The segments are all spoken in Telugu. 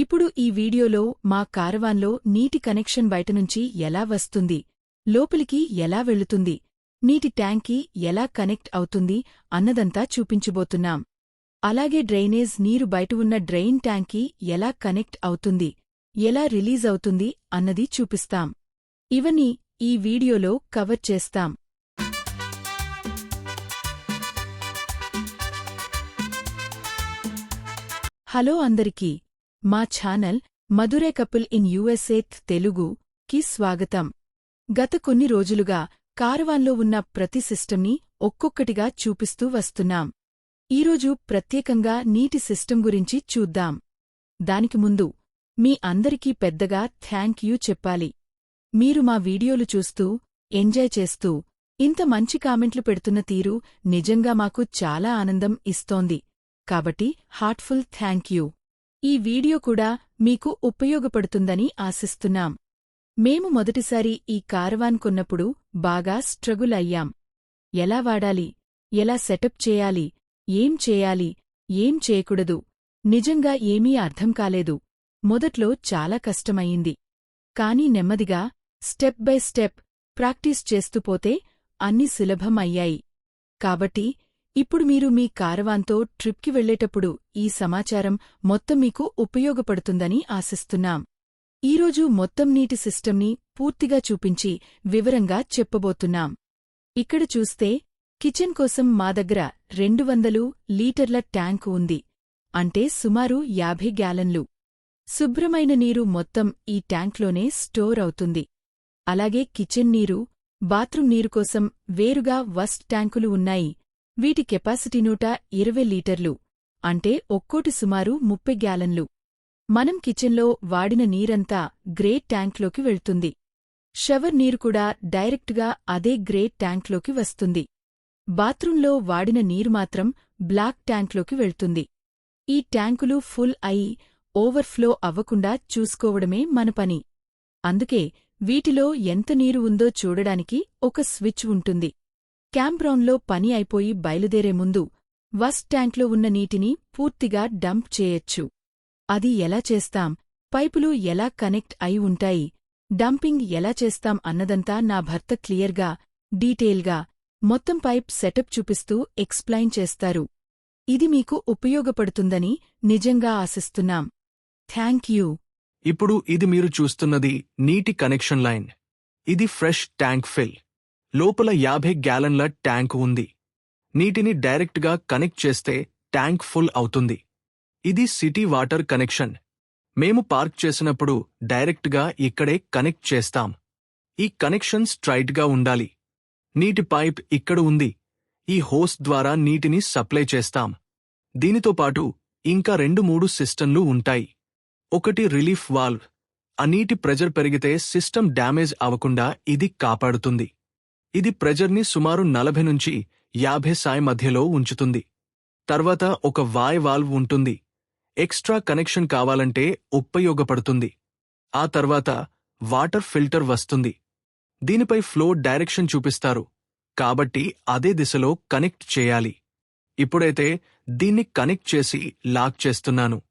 ఇప్పుడు ఈ వీడియోలో మా కారవాన్లో నీటి కనెక్షన్ బయటనుంచి ఎలా వస్తుంది లోపలికి ఎలా వెళుతుంది నీటి ట్యాంక్కి ఎలా కనెక్ట్ అవుతుంది అన్నదంతా చూపించబోతున్నాం. అలాగే డ్రైనేజ్ నీరు బయట ఉన్న డ్రెయిన్ ట్యాంక్కి ఎలా కనెక్ట్ అవుతుంది ఎలా రిలీజ్ అవుతుంది అన్నది చూపిస్తాం. ఇవన్నీ ఈ వీడియోలో కవర్ చేస్తాం. హలో అందరికీ మా channel Madurai couple in USA Telugu కి స్వాగతం. గత కొన్ని రోజులుగా కారవాన్లో ఉన్న ప్రతి సిస్టమ్ని ఒక్కొక్కటిగా చూపిస్తూ వస్తున్నాం. ఈరోజు ప్రత్యేకంగా నీటి సిస్టమ్ గురించి చూద్దాం. దానికి ముందు మీ అందరికీ పెద్దగా థ్యాంక్ యూ చెప్పాలి. మీరు మా వీడియోలు చూస్తూ ఎంజాయ్ చేస్తూ ఇంత మంచి కామెంట్లు పెడుతున్న తీరు నిజంగా మాకు చాలా ఆనందం ఇస్తోంది. కాబట్టి హార్ట్ఫుల్ థ్యాంక్ యూ. ఈ వీడియో కూడా మీకు ఉపయోగపడుతుందని ఆశిస్తున్నాం. మేము మొదటిసారి ఈ కారవాన్ కొన్నప్పుడు బాగా స్ట్రగుల్ అయ్యాం. ఎలా వాడాలి? ఎలా సెటప్ చేయాలి? ఏం చేయాలి? ఏం చేయకూడదు? నిజంగా ఏమీ అర్థం కాలేదు. మొదట్లో చాలా కష్టమయ్యింది కానీ నెమ్మదిగా స్టెప్ బై స్టెప్ ప్రాక్టీస్ చేస్తూ పోతే అన్ని సులభం అయ్యాయి. కాబట్టి ఇప్పుడు మీరు మీ కారవాన్తో ట్రిప్కి వెళ్ళేటప్పుడు ఈ సమాచారం మొత్తం మీకు ఉపయోగపడుతుందని ఆశిస్తున్నాం. ఈరోజు మొత్తం నీటి సిస్టమ్ని పూర్తిగా చూపించి వివరంగా చెప్పబోతున్నాం. ఇక్కడ చూస్తే కిచెన్ కోసం మా దగ్గర రెండు వందలు లీటర్ల ట్యాంకు ఉంది. అంటే సుమారు యాభై గ్యాలన్లు. శుభ్రమైన నీరు మొత్తం ఈ ట్యాంక్లోనే స్టోర్ అవుతుంది. అలాగే కిచెన్ నీరు బాత్రూం నీరు కోసం వేరుగా వస్ట్ ట్యాంకులు ఉన్నాయి. వీటి కెపాసిటీ నూట ఇరవై లీటర్లు అంటే ఒక్కోటి సుమారు ముప్పై గ్యాలన్లు. మనం కిచెన్లో వాడిన నీరంతా గ్రేట్ ట్యాంక్లోకి వెళ్తుంది. షవర్ నీరు కూడా డైరెక్ట్గా అదే గ్రేట్ ట్యాంక్లోకి వస్తుంది. బాత్రూంలో వాడిన నీరు మాత్రం బ్లాక్ ట్యాంక్లోకి వెళ్తుంది. ఈ ట్యాంకులు ఫుల్ అయి ఓవర్ఫ్లో అవ్వకుండా చూసుకోవడమే మన పని. అందుకే వీటిలో ఎంత నీరు ఉందో చూడడానికి ఒక స్విచ్ ఉంటుంది. క్యాంప్రౌన్లో పని అయిపోయి బయలుదేరే ముందు వస్ట్ ట్యాంక్లో ఉన్న నీటిని పూర్తిగా డంప్ చేయొచ్చు. అది ఎలా చేస్తాం? పైపులు ఎలా కనెక్ట్ అయి ఉంటాయి? డంపింగ్ ఎలా చేస్తాం అన్నదంతా నా భర్త క్లియర్గా డీటెయిల్గా మొత్తం పైప్ సెటప్ చూపిస్తూ ఎక్స్ప్లెయిన్ చేస్తారు. ఇది మీకు ఉపయోగపడుతుందని నిజంగా ఆశిస్తున్నాం. Thank you. ఇప్పుడు ఇది మీరు చూస్తున్నది నీటి కనెక్షన్ లైన్. ఇది ఫ్రెష్ ట్యాంక్ ఫిల్. లోపల యాభై గ్యాలన్ల ట్యాంకు ఉంది. నీటిని డైరెక్ట్గా కనెక్ట్ చేస్తే ట్యాంక్ ఫుల్ అవుతుంది. ఇది సిటీ వాటర్ కనెక్షన్. మేము పార్క్ చేసినప్పుడు డైరెక్ట్గా ఇక్కడే కనెక్ట్ చేస్తాం. ఈ కనెక్షన్ స్ట్రైట్గా ఉండాలి. నీటి పైప్ ఇక్కడ ఉంది. ఈ హోస్ ద్వారా నీటిని సప్లై చేస్తాం. దీనితో పాటు ఇంకా రెండు మూడు సిస్టంలు ఉంటాయి. ఒకటి రిలీఫ్ వాల్వ్. ఆ నీటి ప్రెజర్ పెరిగితే సిస్టమ్ డ్యామేజ్ అవ్వకుండా ఇది కాపాడుతుంది. ఇది ప్రెజర్ని సుమారు నలభై నుంచి యాభై సాయ్ మధ్యలో ఉంచుతుంది. తర్వాత ఒక వాయ్ వాల్వ్ ఉంటుంది. ఎక్స్ట్రా కనెక్షన్ కావాలంటే ఉపయోగపడుతుంది. ఆ తర్వాత వాటర్ ఫిల్టర్ వస్తుంది. దీనిపై ఫ్లో డైరెక్షన్ చూపిస్తారు. కాబట్టి అదే దిశలో కనెక్ట్ చేయాలి. ఇప్పుడైతే దీన్ని కనెక్ట్ చేసి లాక్ చేస్తున్నాను.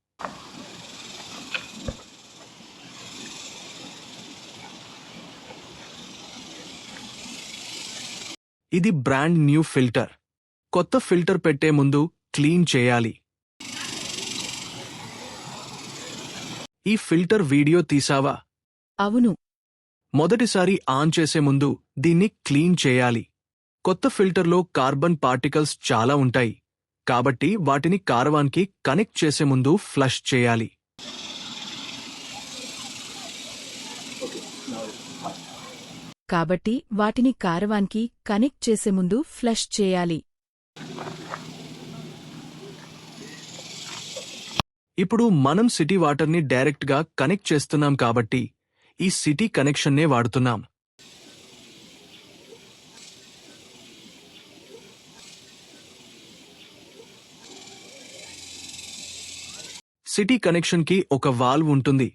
ఇది బ్రాండ్ న్యూ ఫిల్టర్. కొత్త ఫిల్టర్ పెట్టే ముందు క్లీన్ చేయాలి. ఈ ఫిల్టర్ వీడియో తీసావా? అవును. మొదటిసారి ఆన్ చేసే ముందు దీన్ని క్లీన్ చేయాలి. కొత్త ఫిల్టర్లో కార్బన్ పార్టికల్స్ చాలా ఉంటాయి. కాబట్టి వాటిని కారవాన్కి కనెక్ట్ చేసే ముందు ఫ్లష్ చేయాలి. కాబట్టి వాటిని కారవాన్కి కనెక్ట్ చేసే ముందు ఫ్లష్ చేయాలి. ఇప్పుడు మనం సిటీ వాటర్ని డైరెక్ట్గా కనెక్ట్ చేస్తున్నాం కాబట్టి ఈ సిటీ కనెక్షన్నే వాడుతున్నాం. సిటీ కనెక్షన్కి ఒక వాల్వ్ ఉంటుంది.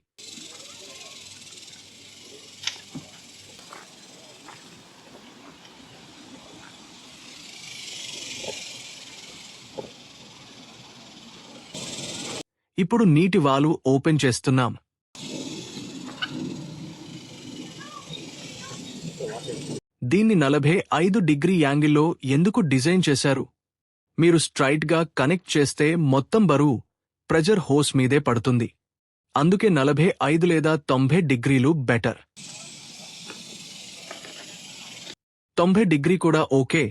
ఇప్పుడు నీటి వాలు ఓపెన్ చేస్తున్నాం. దీన్ని నలభై ఐదు డిగ్రీ యాంగిల్లో ఎందుకు డిజైన్ చేశారు? మీరు స్ట్రైట్గా కనెక్ట్ చేస్తే మొత్తం బరువు ప్రెజర్ హోస్ మీదే పడుతుంది. అందుకే నలభై ఐదు లేదా తొంభై డిగ్రీలు బెటర్. తొంభై డిగ్రీ కూడా ఓకే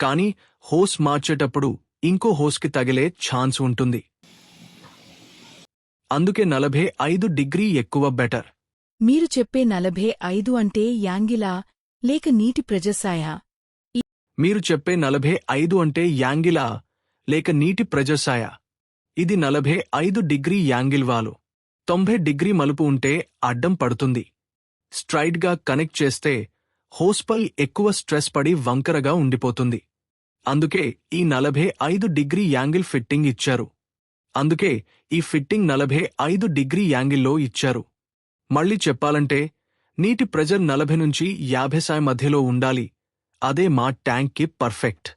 కానీ హోస్ మార్చేటప్పుడు ఇంకో హోస్కి తగిలే ఛాన్స్ ఉంటుంది. అందుకే నలభై ఐదు డిగ్రీ ఎక్కువ బెటర్. మీరు చెప్పే నలభై ఐదు అంటే యాంగిలా లేక నీటి ప్రజసాయా? మీరు చెప్పే నలభై ఐదు అంటే యాంగిలా లేక నీటి ప్రజసాయ? ఇది నలభై ఐదు డిగ్రీ యాంగిల్ వాలు. తొంభై డిగ్రీ మలుపు ఉంటే అడ్డం పడుతుంది. స్ట్రైట్గా కనెక్ట్ చేస్తే హోస్పల్ ఎక్కువ స్ట్రెస్ పడి వంకరగా ఉండిపోతుంది. అందుకే ఈ నలభై ఐదు డిగ్రీ యాంగిల్ ఫిట్టింగ్ ఇచ్చారు. అందుకే ఈ ఫిట్టింగ్ నలభై ఐదు డిగ్రీ యాంగిల్లో ఇచ్చారు. మళ్ళీ చెప్పాలంటే నీటి ప్రెజర్ నలభై నుంచి యాభై సాయి మధ్యలో ఉండాలి. అదే మా ట్యాంక్కి పర్ఫెక్ట్.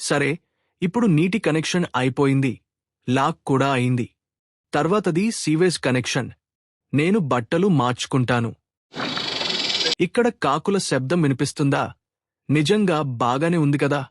సరే ఇప్పుడు నీటి కనెక్షన్ అయిపోయింది. లాక్ కూడా అయింది. తర్వాతది సీవేజ్ కనెక్షన్. నేను బట్టలు మార్చుకుంటాను. ఇక్కడ కాకుల శబ్దం వినిపిస్తుందా? నిజంగా బాగానే ఉంది కదా?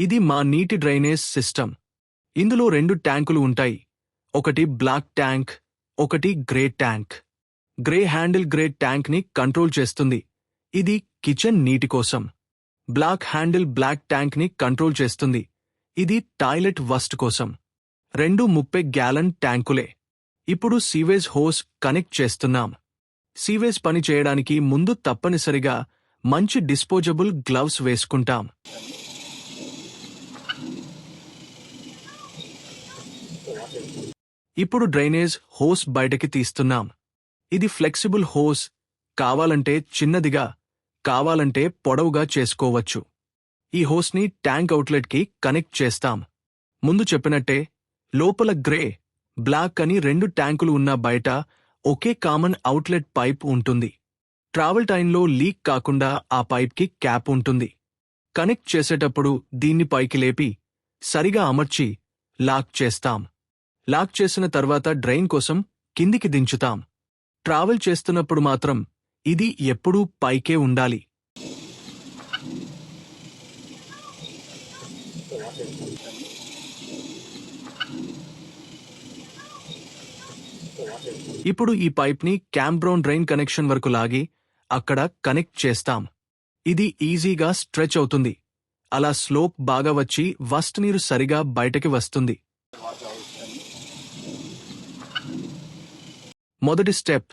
ఇది మా నీటి డ్రైనేజ్ సిస్టమ్ ఇందులో రెండు ట్యాంకులు ఉంటాయి. ఒకటి బ్లాక్ ట్యాంక్ ఒకటి grey tank. Grey handle grey ట్యాంక్ని control చేస్తుంది. ఇది కిచెన్ నీటి కోసం. బ్లాక్ హ్యాండిల్ బ్లాక్ ట్యాంక్ని కంట్రోల్ చేస్తుంది. ఇది టాయిలెట్ వస్ట్ కోసం. రెండు ముప్పై గ్యాలన్ ట్యాంకులే. ఇప్పుడు సీవేజ్ హోస్ కనెక్ట్ చేస్తున్నాం. సీవేజ్ పని చేయడానికి ముందు తప్పనిసరిగా మంచి డిస్పోజబుల్ గ్లవ్స్ వేసుకుంటాం. ఇప్పుడు డ్రైనేజ్ హోస్ బయటకి తీస్తున్నాం. ఇది ఫ్లెక్సిబుల్ హోస్ కావాలంటే చిన్నదిగా కావాలంటే పొడవుగా చేసుకోవచ్చు. ఈ హోస్ని ట్యాంక్ అవుట్లెట్కి కనెక్ట్ చేస్తాం. ముందు చెప్పినట్టే లోపల గ్రే బ్లాక్ అని రెండు ట్యాంకులు ఉన్న బయట ఒకే కామన్ అవుట్లెట్ పైప్ ఉంటుంది. ట్రావెల్ టైంలో లీక్ కాకుండా ఆ పైప్కి క్యాప్ ఉంటుంది. కనెక్ట్ చేసేటప్పుడు దీన్ని పైకి లేపి సరిగా అమర్చి లాక్ చేస్తాం. లాక్ చేసిన తర్వాత డ్రైన్ కోసం కిందికి దించుతాం. ట్రావెల్ చేస్తున్నప్పుడు మాత్రం ఇది ఎప్పుడూ పైకే ఉండాలి. ఇప్పుడు ఈ పైప్ని క్యాంబ్రౌన్ డ్రైన్ కనెక్షన్ వరకు లాగి అక్కడ కనెక్ట్ చేస్తాం. ఇది ఈజీగా స్ట్రెచ్ అవుతుంది. అలా స్లోప్ బాగా వచ్చి వస్ట్ నీరు సరిగా బయటకి వస్తుంది. మొదటి స్టెప్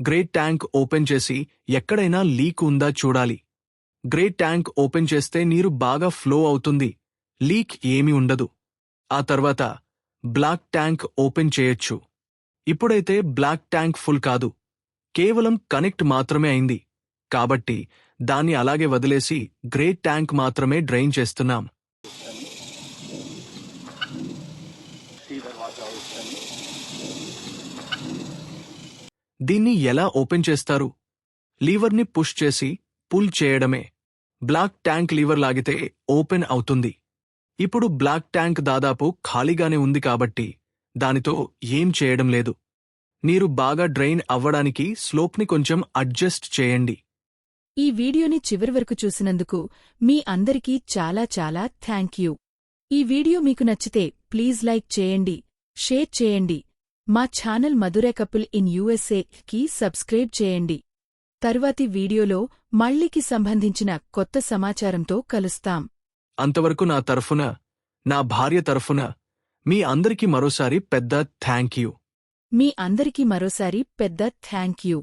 గ్రేట్ ట్యాంక్ ఓపెన్ చేసి ఎక్కడైనా లీక్ ఉందా చూడాలి. గ్రేట్ ట్యాంక్ ఓపెన్ చేస్తే నీరు బాగా ఫ్లో అవుతుంది లీక్ ఏమీ ఉండదు. ఆ తర్వాత బ్లాక్ ట్యాంక్ ఓపెన్ చేయొచ్చు. ఇప్పుడైతే బ్లాక్ ట్యాంక్ ఫుల్ కాదు కేవలం కనెక్ట్ మాత్రమే అయింది. కాబట్టి దాన్ని అలాగే వదిలేసి గ్రేట్ ట్యాంక్ మాత్రమే డ్రైన్ చేస్తున్నాం. దీన్ని ఎలా ఓపెన్ చేస్తారు? లీవర్ని పుష్ చేసి పుల్ చేయడమే. బ్లాక్ ట్యాంక్ లీవర్ లాగితే ఓపెన్ అవుతుంది. ఇప్పుడు బ్లాక్ ట్యాంక్ దాదాపు ఖాళీగానే ఉంది కాబట్టి దానితో ఏం చేయడం లేదు. నీరు బాగా డ్రైన్ అవ్వడానికి స్లోప్ని కొంచెం అడ్జస్ట్ చేయండి. ఈ వీడియోని చివరి వరకు చూసినందుకు మీ అందరికీ చాలా చాలా థ్యాంక్ యూ. ఈ వీడియో మీకు నచ్చితే ప్లీజ్ లైక్ చేయండి షేర్ చేయండి మా channel Madurai couple in USA కి సబ్స్క్రైబ్ చేయండి. తరువాతి వీడియోలో మళ్ళీకి సంబంధించిన కొత్త సమాచారంతో కలుస్తాం. అంతవరకు నా తరఫున నా భార్య తరఫున మీ అందరికీ మరోసారి పెద్ద థ్యాంక్ యూ. మీ అందరికీ మరోసారి పెద్ద థ్యాంక్ యూ.